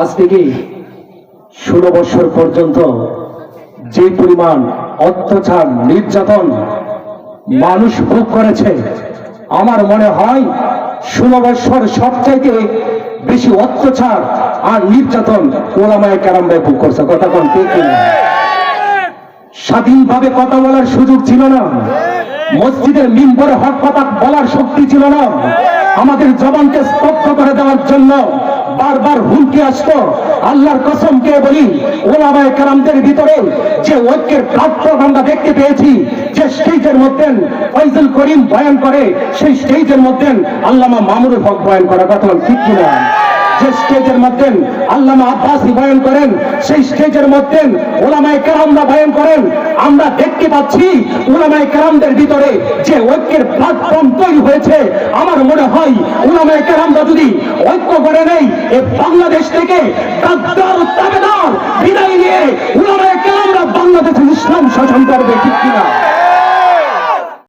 আজ থেকে ষোলো বছর পর্যন্ত যে পরিমাণ অত্যাচার, নির্যাতন মানুষ ভোগ করেছে, আমার মনে হয় ষোলো বছর সবচাইতে বেশি অত্যাচার আর নির্যাতন ওলামায় কেরামরায় ভোগ করছে। কথা কিনা? স্বাধীনভাবে কথা বলার সুযোগ ছিল না। মসজিদের মিম্বরে হক কথা বলার শক্তি ছিল না। আমাদের জবানকে স্তব্ধ করে দেওয়ার জন্য বারবার হুমকি আসতো। আল্লাহর কসমকে বলি, ওলামায় কারামদের ভিতরে যে ঐক্যের প্ল্যাটফর্ম আমরা দেখতে পেয়েছি, যে স্টেজের মধ্যে ফৈজুল করিম বয়ান করে, সেই স্টেজের মধ্যে আল্লামা মামুনুল হক বয়ান করার কথা ঠিক কিনা? যে স্টেজের মধ্যে আল্লামা আব্বাসি বয়ান করেন, সেই স্টেজের মধ্যে ওলামায় কেরামরা বয়ান করেন। আমরা দেখতে পাচ্ছি ওলামায় কেরামদের ভিতরে যে ঐক্যের প্ল্যাটফর্ম তৈরি হয়েছে। আমার মনে হয় ওলামায় কেরামরা যদি ঐক্য করে নেই। এ বাংলাদেশ থেকে বিদায় নিয়ে উনারা কেন বাংলাদেশের ইসলাম শাসন করবে ঠিক কিনা?